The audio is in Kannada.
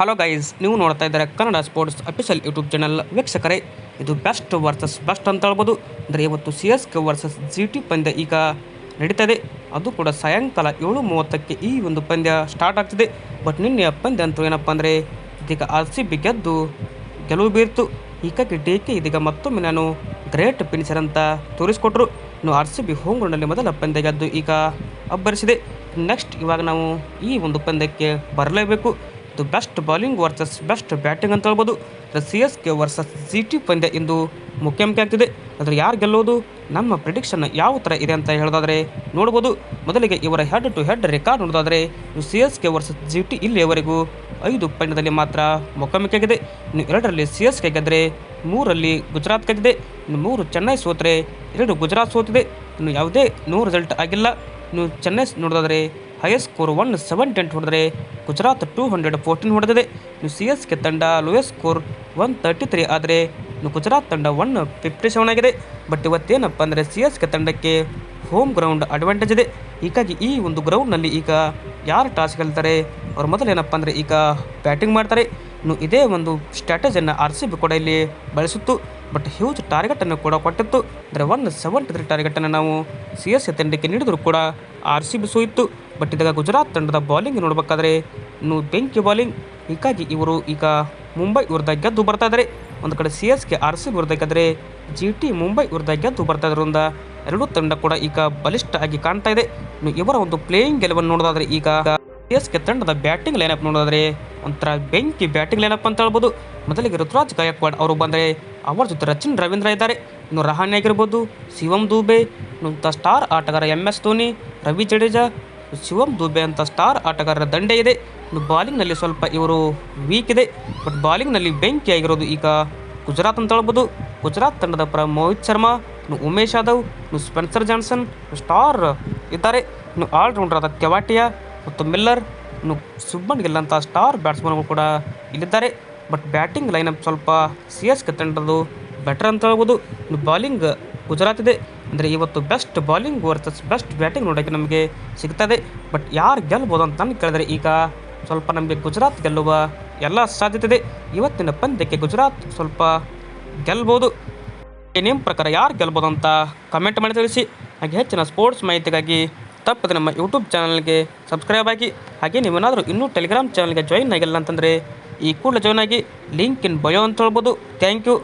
ಹಲೋ ಗೈಸ್ ನೀವು ನೋಡ್ತಾ ಇದ್ದಾರೆ Kannada sports official YouTube channel ವೀಕ್ಷಕರೇ, ಇದು ಬೆಸ್ಟ್ ವರ್ಸಸ್ ಬೆಸ್ಟ್ ಅಂತ ಹೇಳ್ಬೋದು. ಅಂದರೆ ಇವತ್ತು C S K versus G T ಪಂದ್ಯ ಈಗ ನಡೀತದೆ. ಅದು ಕೂಡ ಸಾಯಂಕಾಲ ಏಳು ಮೂವತ್ತಕ್ಕೆ ಈ ಒಂದು ಪಂದ್ಯ ಸ್ಟಾರ್ಟ್ ಆಗ್ತಿದೆ. ಬಟ್ ನಿನ್ನೆ ಪಂದ್ಯ ಅಂತೂ ಏನಪ್ಪ ಅಂದರೆ, ಇದೀಗ ಆರ್ ಸಿ ಬಿ ಗೆದ್ದು ಗೆಲುವು ಬೀರ್ತು. ಹೀಗಾಗಿ ಡಿ ಕೆ ಇದೀಗ ಮತ್ತೊಮ್ಮೆ ನಾನು ಗ್ರೇಟ್ ಫಿನಿಷರ್ ಅಂತ ತೋರಿಸ್ಕೊಟ್ರು. ಇನ್ನು ಆರ್ ಸಿ ಬಿ ಹೋಮ್ ಗ್ರೌಂಡಲ್ಲಿ ಮೊದಲ ಪಂದ್ಯ ಗೆದ್ದು ಈಗ ಅಬ್ಬರಿಸಿದೆ. ನೆಕ್ಸ್ಟ್ ಇವಾಗ ನಾವು ಈ ಒಂದು ಪಂದ್ಯಕ್ಕೆ ಬರಲೇಬೇಕು. ಇದು best bowling versus best batting ಅಂತ ಹೇಳ್ಬೋದು. C S K versus C T ಪಂದ್ಯ ಇಂದು ಮುಖ್ಯಮುಖಿ ಆಗ್ತಿದೆ. ಆದರೆ ಯಾರು ಗೆಲ್ಲೋದು? ನಮ್ಮ ಪ್ರಿಡಿಕ್ಷನ್ ಯಾವ ಥರ ಇದೆ ಅಂತ ಹೇಳೋದಾದರೆ ನೋಡ್ಬೋದು. ಮೊದಲಿಗೆ ಇವರ ಹೆಡ್ ಟು ಹೆಡ್ ರೆಕಾರ್ಡ್ ನೋಡೋದಾದರೆ C S K versus G T ಇಲ್ಲಿಯವರೆಗೂ ಐದು ಪಂದ್ಯದಲ್ಲಿ ಮಾತ್ರ ಮುಖಾಮುಖಿಯಾಗಿದೆ ಇನ್ನು ಎರಡರಲ್ಲಿ ಸಿ ಎಸ್ ಕೆ ಗೆದ್ದರೆ ಮೂರಲ್ಲಿ ಗುಜರಾತ್ ಗೆದ್ದಿದೆ. ಇನ್ನು ಮೂರು ಚೆನ್ನೈ ಸೋತರೆ ಎರಡು ಗುಜರಾತ್ ಸೋತಿದೆ. ಇನ್ನು ಯಾವುದೇ ನೋ ರಿಸಲ್ಟ್ ಆಗಿಲ್ಲ. ಇನ್ನು ಚೆನ್ನೈ ನೋಡೋದಾದರೆ highest score one seven tent ಹೊಡೆದರೆ ಗುಜರಾತ್ ಟೂ ಹಂಡ್ರೆಡ್ ಫೋರ್ಟೀನ್ ಹೊಡೆದಿದೆ. ಇನ್ನು ಸಿ ಎಸ್ ಕೆ ತಂಡ lowest score one thirty three ಆದರೆ ಇನ್ನು ಗುಜರಾತ್ ತಂಡ ಒನ್ ಫಿಫ್ಟಿ ಸೆವೆನ್ ಆಗಿದೆ. ಬಟ್ ಇವತ್ತೇನಪ್ಪ ಅಂದರೆ ಸಿ ಎಸ್ ಕೆ ತಂಡಕ್ಕೆ ಹೋಮ್ ಗ್ರೌಂಡ್ ಅಡ್ವಾಂಟೇಜ್ ಇದೆ. ಹೀಗಾಗಿ ಈ ಒಂದು ಗ್ರೌಂಡ್ನಲ್ಲಿ ಈಗ ಯಾರು ಟಾಸ್ ಗೆಲ್ತಾರೆ? ಅವ್ರು ಮೊದಲು ಏನಪ್ಪ ಅಂದರೆ ಈಗ ಬ್ಯಾಟಿಂಗ್ ಮಾಡ್ತಾರೆ. ಇನ್ನು ಇದೇ ಒಂದು ಸ್ಟ್ರಾಟಜಿಯನ್ನು ಆರ್ ಸಿ ಬಿ ಕೂಡ ಇಲ್ಲಿ ಬಳಸುತ್ತು. ಬಟ್ ಹ್ಯೂಜ್ ಟಾರ್ಗೆಟನ್ನು ಕೂಡ ಕೊಟ್ಟಿತ್ತು. ಅಂದರೆ ಒನ್ ಸೆವೆಂಟಿ ತ್ರೀ ಟಾರ್ಗೆಟನ್ನು ನಾವು ಸಿ ಎಸ್ ತಂಡಕ್ಕೆ ನೀಡಿದರೂ ಕೂಡ ಆರ್ ಸಿ ಬಿ ಸೋಯಿತ್ತು. ಬಟ್ ಗುಜರಾತ್ ತಂಡದ ಬಾಲಿಂಗ್ ನೋಡಬೇಕಾದ್ರೆ ಇನ್ನು ಬೆಂಕಿ ಬೌಲಿಂಗ್ ಹೀಗಾಗಿ ಇವರು ಈಗ ಮುಂಬೈ ವಿರುದ್ಧ ಗೆದ್ದು ಬರ್ತಾ ಇದ್ದಾರೆ. ಒಂದು ಕಡೆ C S K R C ವಿರುದ್ಧ ಗೆದ್ದರೆ ಜಿ ಟಿ ಮುಂಬೈ ವಿರುದ್ಧ ಗೆದ್ದು ಬರ್ತಾ ಇರೋದ್ರಿಂದ ಎರಡೂ ತಂಡ ಕೂಡ ಈಗ ಬಲಿಷ್ಠ ಆಗಿ ಕಾಣ್ತಾ ಇದೆ. ಇನ್ನು ಇವರ ಒಂದು ಪ್ಲೇಯಿಂಗ್ ಗೆಲುವನ್ನು ನೋಡೋದಾದ್ರೆ ಈಗ ಸಿ ಎಸ್ ಕೆ ತಂಡದ ಬ್ಯಾಟಿಂಗ್ ಲೈನಪ್ ನೋಡೋದಾದ್ರೆ ಒಂಥರ ಬೆಂಕಿ ಬ್ಯಾಟಿಂಗ್ ಲೈನಪ್ ಅಂತ ಹೇಳ್ಬೋದು. ಮೊದಲಿಗೆ ಋತುರಾಜ್ ಗಾಯಕ್ವಾಡ್ ಅವರು ಬಂದರೆ ಅವರ ಜೊತೆ ರಚಿನ್ ರವೀಂದ್ರ ಇದ್ದಾರೆ. ಇನ್ನು ರಹಾನೆ ಆಗಿರ್ಬೋದು, ಶಿವಂ ದೂಬೆ, ಇನ್ನು ಸ್ಟಾರ್ ಆಟಗಾರ ಎಂ ಎಸ್ ಧೋನಿ, ರವಿ ಜಡೇಜಾ ಶಿವಮ್ ದುಬೆ ಅಂತ ಸ್ಟಾರ್ ಆಟಗಾರರ ದಂಡೆ ಇದೆ. ಬಾಲಿಂಗ್ನಲ್ಲಿ ಸ್ವಲ್ಪ ಇವರು ವೀಕ್ ಇದೆ. ಬಟ್ ಬಾಲಿಂಗ್ನಲ್ಲಿ ಬೆಂಕಿ ಆಗಿರೋದು ಈಗ ಗುಜರಾತ್ ಅಂತ ಹೇಳ್ಬೋದು. ಗುಜರಾತ್ ತಂಡದ ಪರ ಮೋಹಿತ್ ಶರ್ಮಾ, ಇನ್ನು ಉಮೇಶ್ ಯಾದವ್, ಇನ್ನು ಸ್ಪೆನ್ಸರ್ ಜಾನ್ಸನ್ ಸ್ಟಾರ್ ಇದ್ದಾರೆ. ಇನ್ನು ಆಲ್ರೌಂಡರ್ ಕೆವಾಟಿಯಾ ಮತ್ತು ಮಿಲ್ಲರ್, ಇನ್ನು ಸುಬ್ಬನ್ ಗಿಲ್ ಅಂತ ಸ್ಟಾರ್ ಬ್ಯಾಟ್ಸ್ಮನ್ಗಳು ಕೂಡ ಇಲ್ಲಿದ್ದಾರೆ. ಬಟ್ ಬ್ಯಾಟಿಂಗ್ ಲೈನಪ್ ಸ್ವಲ್ಪ ಸಿ ಎಸ್ ಕೆ ತಂಡದ್ದು ಬೆಟರ್ ಅಂತ ಹೇಳ್ಬೋದು. ಇನ್ನು ಬಾಲಿಂಗ್ ಗುಜರಾತ್ ಇದೆ ಅಂದರೆ ಇವತ್ತು best bowling versus best batting ನೋಡೋಕ್ಕೆ ನಮಗೆ ಸಿಗ್ತದೆ. ಬಟ್ ಯಾರು ಗೆಲ್ಬೋದು ಅಂತ ನಾನು ಕೇಳಿದ್ರೆ ಈಗ ಸ್ವಲ್ಪ ನಮಗೆ ಗುಜರಾತ್ ಗೆಲ್ಲುವ ಎಲ್ಲ ಸಾಧ್ಯತೆ ಇದೆ. ಇವತ್ತಿನ ಪಂದ್ಯಕ್ಕೆ ಗುಜರಾತ್ ಸ್ವಲ್ಪ ಗೆಲ್ಬೋದು. ನಿಮ್ಮ ಪ್ರಕಾರ ಯಾರು ಗೆಲ್ಬೋದು ಅಂತ ಕಮೆಂಟ್ ಮಾಡಿ ತಿಳಿಸಿ. ಹಾಗೆ ಹೆಚ್ಚಿನ ಸ್ಪೋರ್ಟ್ಸ್ ಮಾಹಿತಿಗಾಗಿ ತಪ್ಪದೆ ನಮ್ಮ ಯೂಟ್ಯೂಬ್ ಚಾನಲ್ಗೆ ಸಬ್ಸ್ಕ್ರೈಬ್ ಆಗಿ. ಹಾಗೆ ನೀವೇನಾದರೂ ಇನ್ನೂ ಟೆಲಿಗ್ರಾಮ್ ಚಾನಲ್ಗೆ ಜಾಯಿನ್ ಆಗಿಲ್ಲ ಅಂತಂದರೆ ಈ ಕೂಡಲೇ ಜಾಯ್ನ್ ಆಗಿ. ಲಿಂಕ್ ಇನ್ ಬಯೋ ಅಂತ ಹೇಳ್ಬೋದು. Thank you